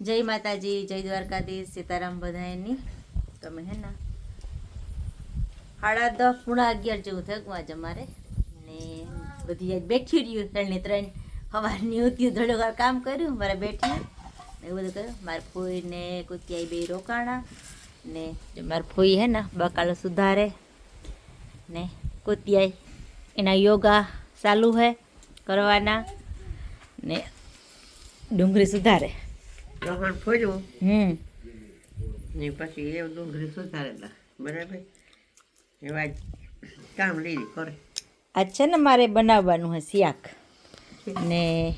જય માતાજી, જય દ્વારકાધીશ, સીતારામ બધાયની. તમે હે ને? સાડા દસ પૂણા અગિયાર જેવું થયું આજે અમારે. ને બધી આજ બેઠી રહ્યું ત્રણ ને ત્રણ સવારની ઉતી થોડીક વાર કામ કર્યું, મારે બેઠી એવું બધું કર્યું. મારે ફોઈ ને કુતિયાઈ બે રોકાણા ને મારે ફોઈ હે ને, બકાલો સુધારે ને કુતિયાઈ એના યોગા ચાલુ હે કરવાના ને ડુંગળી સુધારે. લસણ ફોડ્યું. હમ. ને પછી એ ડુંગળી સુધારેલા. બરાબર? એવા કામ લીધી કરે. આજ છે ને મારે બનાવવાનું હશે શાક ને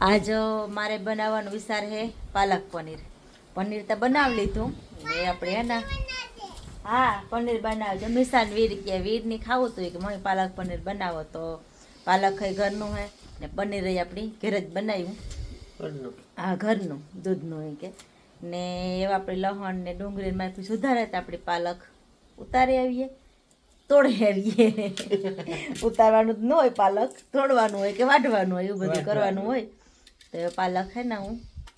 આજ મારે બનાવવાનો વિચાર છે પાલક પનીર. પનીર તો બનાવી લીધું. ને આપણે હે હા પનીર બનાવજો. મિસાન વીર કે વીરની ખાવું તો કે મમ્મી પાલક પનીર બનાવો તો પાલક એ ઘરનું હે. ને પનીર એ આપણી ઘરે જ બનાવ્યું. ઘરનું. હા ઘરનું દૂધનું એ કે. ને એવા આપણે લહણ ને ડુંગળી માંથી સુધારે તો આપણી પાલક ઉતારી આવીએ તોડી આવીએ. ઉતારવાનું જ ન હોય પાલક તોડવાનું હોય કે વાઢવાનું હોય એવું બધું કરવાનું હોય. તો એ પાલક હે ને હું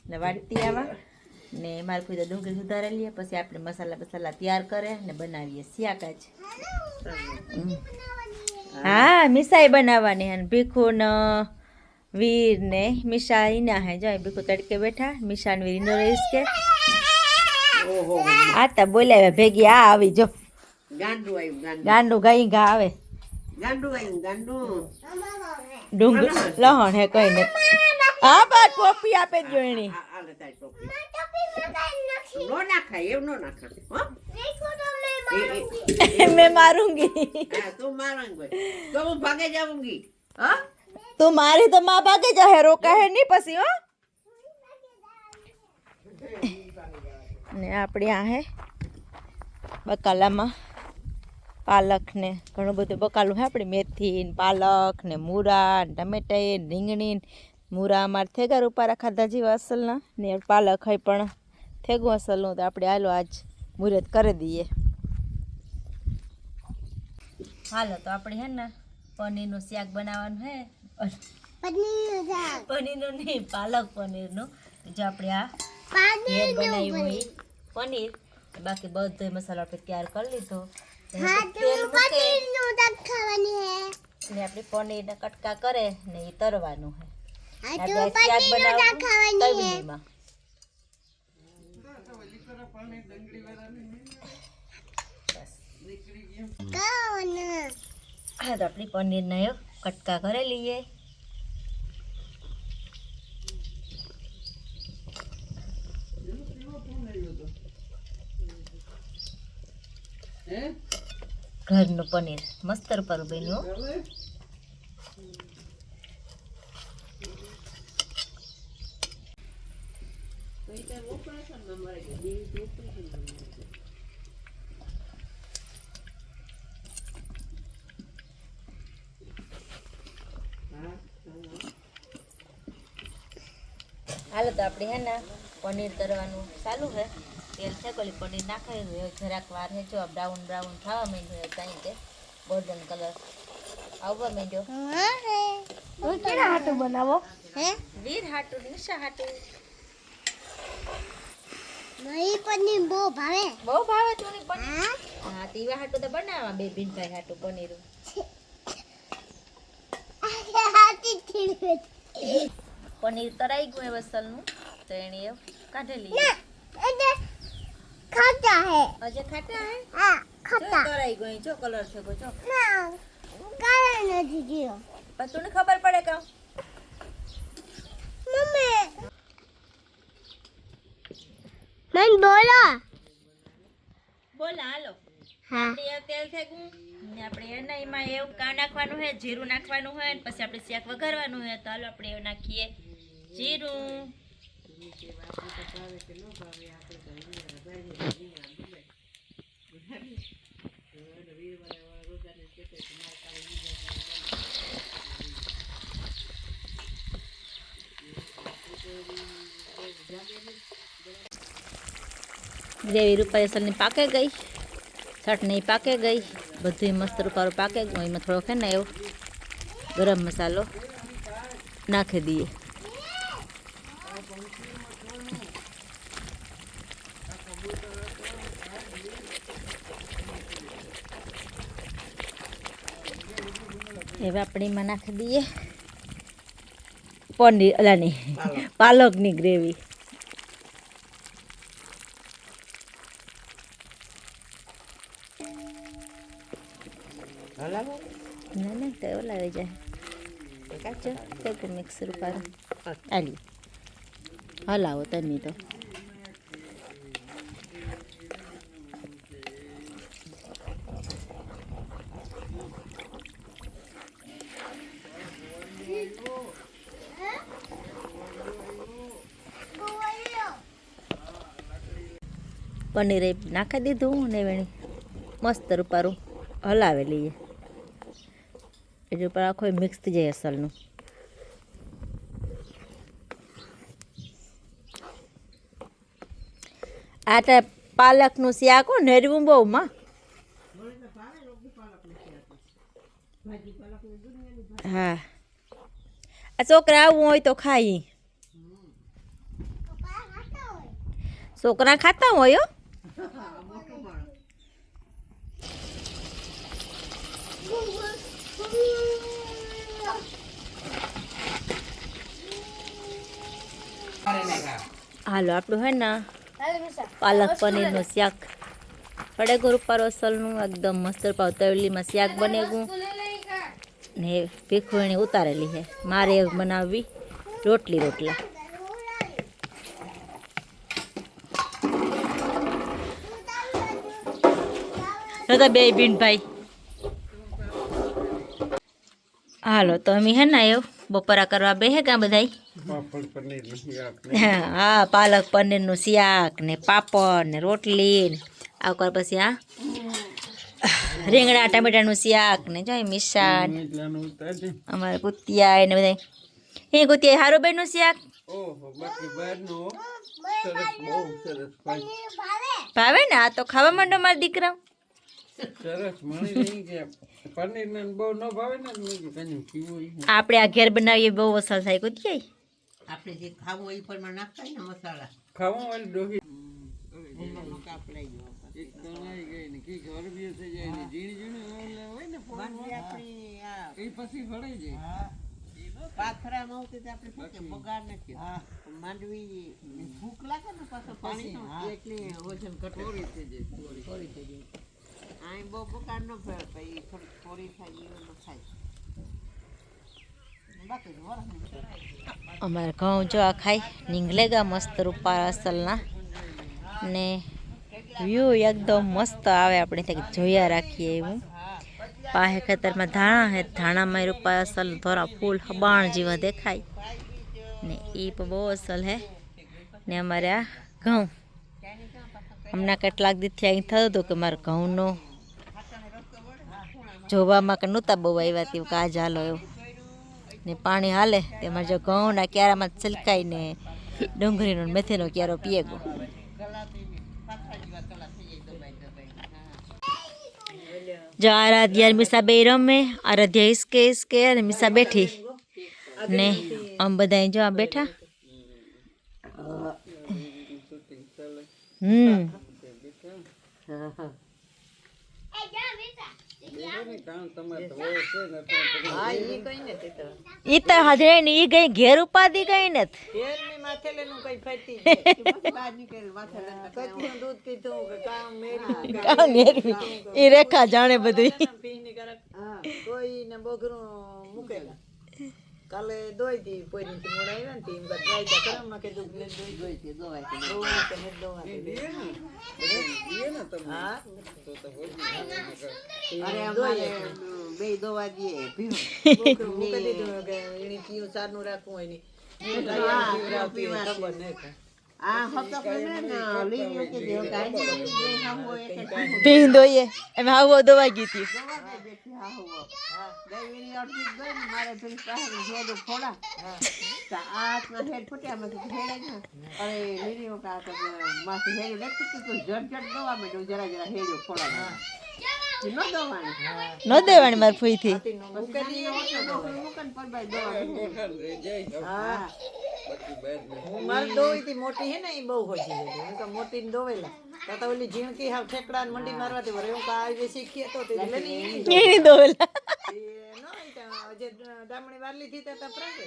ને વાટતી આવા. ને મારે કોઈ ડુંગળી સુધારી લઈએ પછી આપણે મસાલા બસાલા તૈયાર કરે ને બનાવીએ શાક જ. હા મિસાઈ બનાવવાની હે ભીખુ ન વીર ને મિશા ઈના હે જો બીકુ તડકે બેઠા મિશાન ને વીર ઇનો રહીશ કે. આ તા બોલાવ્યા ભેગી આ આવી જો. ગાંડું આવ્યું ગાંડું. ગાઈ ગા આવે. ગાંડું આવ્યું ગાંડું. ડુંગર લહણ હે કઈ ને. આ બા ટોપી આપે જોઈણી નો નો મેં મારુંગી. તું મારાંગ તો હું ભાગે જાઉંગી હા. તું મારી તો માં ભાગે જાહે રોકા હે નહીં પછી, હો. ને આપણે આ હે, બકાલામાં પાલક ને ઘણું બધું બકાલું હે આપણે મેથી ને પાલક ને મૂરા ને ટમેટા ને રીંગણી મૂરા અમારે થેગા રૂપારા ખાધા જેવા અસલના ને પાલક હોય પણ થેગું અસલનું તો આપણે હાલો આજ મુહૂર્ત કરી દઈએ. હાલો, તો આપણે હે ને પનીરનું શાક બનાવવાનું હે. પનીરનું નહીં પાલક પનીરનું. જો આપણે આ બનાવ્યું હોય પનીર. બાકી બધો મસાલો આપણે તૈયાર કરી લીધો. ને આપણે પનીરના કટકા કરે ને એ તરવાનું હે. આપણે શાક બનાવવાનું તવીમાં તો આપણી પનીરના એ કટકા કરી લઈએ. ઘરનું પનીર મસ્તર પર બન્યું. હો. હાલો તો આપણે હે ને પનીર તરવાનું ચાલુ છે. તેલ છે કોલી પનીર નાખાયું હવે જરાક વાર હે જો બ્રાઉન બ્રાઉન થવા માંડ્યું ત્યાં તે ગોલ્ડન કલર આવવા માંડ્યો કેના હાટું બનાવો? વીર હાટું નિશા હાટું. બહુ ભાવે. તું પનીર? હા? તીવા હાટું તો બનાવવા બે ભીનભાઈ હાટું પનીર. પનીર તરાઈ ગયું એ વસલનું તો એને એ કાઢેલી અજે ખાટા હે. જો તરાઈ ગયું જો કલર છે જો. પણ તને ખબર પડે કે? બોલ. હાલો. આપણે આ તેલ થેગું ને આપણે એના એમાં એવું કા નાખવાનું છે જીરું નાખવાનું હોય ને પછી આપણે શાક વઘારવાનું હોય તો હાલો આપણે એવું નાખીએ. જીરું. ગ્રેવી રૂપારી અસલની પાકે ગઈ, ચટણી પાકે ગઈ બધું મસ્ત રૂપારું પાકે ગયું. એમાં થોડો છે ને એવો ગરમ મસાલો નાખી દઈએ. હવે આપણે એમાં નાખી દઈએ. પનીર અલા નહીં પાલકની ગ્રેવી. ના ના તો ઓલા આવી જાય. કાચો મિક્સર ઉપર. આલી. હલાવો તમે તો. પનીર એ નાખી દીધું ને વેણી મસ્ત રૂપારું હલાવી લઈએ. એટલે ઉપર આખો મિક્સ થઈ જાય અસલનું. આ તો પાલકનું શાક હો નેરવું બહુ માં હા. આ છોકરા આવવું હોય તો ખાઈ. છોકરા ખાતા હોય હાલો આપણું હે ને પાલક પનીરનું શાક. પડે ગુરુ પરોસલનું એકદમ મસ્ત પાવ તળીમાં શાક બનેગું ને ભીખવણી ઉતારેલી છે. મારે બનાવવી રોટલી રોટલા. તો બે ભીનભાઈ હાલો તો અમે હે ને એવું બપોરા કરવા કાં પાપડ પનીર નથી આપને હા પાલક પનીરનું શાક ને પાપડ ને રોટલી ને આવકાર પછી આ રીંગણા ટમેટાનું શાક ને જોઈ મિશાન અમારે કુતિયા ને બધા એ કુતિયા હારું બેનનું શાક? ભાવે ને? આ તો ખાવા માંડો મારા દીકરા આપણે આ ઘેર બનાવીએ બહુ વસાલ થાય કુતિયા આપણે જે ખાવું હોય એ પ્રમાણે નાખતા ને મસાલા. ખાવું ડોહી. જાય હોય ને ફળ બાકી આપણી આ એ પછી ભરાઈ જાય. પાથરામાં આવતી તો આપણે શું કે બગાડ નથી. માંડવી ભૂખ લાગે ને પાછો પાણી એટલે વજન કટોરી થઈ જાય. અહીં બહુ બગાડ ન ફેર પછી થોડી થોડી થાય એવું ન થાય. બાકી તો વરસ અમારે ઘઉં જો આ ખાઈ નીંગલેગા મસ્ત રૂપા અસલના. ને વ્યૂ એકદમ મસ્ત આવે આપણે ત્યાં, જોયા રાખીએ એવું. પાહે ખેતરમાં ધાણા હે ધાણામાં રૂપા અસલ, ધોરા ફૂલ, હબાણ જેવા દેખાય. ને એ પણ બહુ અસલ હે. ને અમારે આ ઘઉં. હમણાં કેટલાક દીથી અહીં થયું હતું કે મારે ઘઉંનો જોવામાં કે નહોતા બહુ આવ્યા તેવું કાજ હાલો એવું. ને પાણી હાલે, તેમાં જો ઘઉંના ક્યારામાં છલકાઈને ડુંગળીનો મેથીનો ક્યારો પીએ ગયો જો આરાધ્યા મિસા બે રમે, આરાધ્યા ઈસકે ઈસકે અને મીસા બેઠી. ને આમ બધા જો આ બેઠા. હમ કામ તમારે તો બહુ છે ને એટલે હા એ કઈ નથી તો ઈ તો હજરે ને ઈ ગઈ ઘેર ઉપાધી ગઈ ને કઈ ફરતી બહાર દૂધ કે કામ ઈ રેખા જાણે બધું. હા કોઈને બોગરું મૂકેલા. કાલે દોઈ દી કોઈ ની મોડ આવ્યા ને તી એમ ટ્રાય તો કરમ ના કીધું કે દોઈ દોઈ કે દોવાય કે દોવાય કે દોવાય? ને. તમે હા? તો તો હોય ને. અરે અમારે બે દોવા દઈએ પીવું મૂકી દીધું કે એની પીવું સારનું રાખવું હોયની. આ હપ્તા કોઈને ના લીધું કે દેવ કાંઈ નહીં જે હોય એ તો ખાવું. દોઈએ. એમ હાવો દોવા ગઈ હતી. હા હોવો. ગઈ અડધી ગઈ ને મારે પેલી પાસે હેડું ફોડા. તો હાથમાં હેડ ફૂટ્યા મેં કીધું હેડે ને. અરે લીલી વખત આ માથે હેડું લેતું હતું ઝટ ઝટ દવા જરા જરા હેડ્યું ફોડા ન દેવાની માર દેવાણી થી માર દોઈ હા. હું તી મોટી હે ને એ બહુ હોજી હું તો મોટી ને દોવેલા. તો તો ઓલી ઝીણકી હાવ ઠેકડા ને મંડી મારવાથી વરે. હું કા આવી શીખીએ તો તે લે ની દોવેલા. એ નો ઈ તો જે ડામણી વારલી થી તો પ્રાગે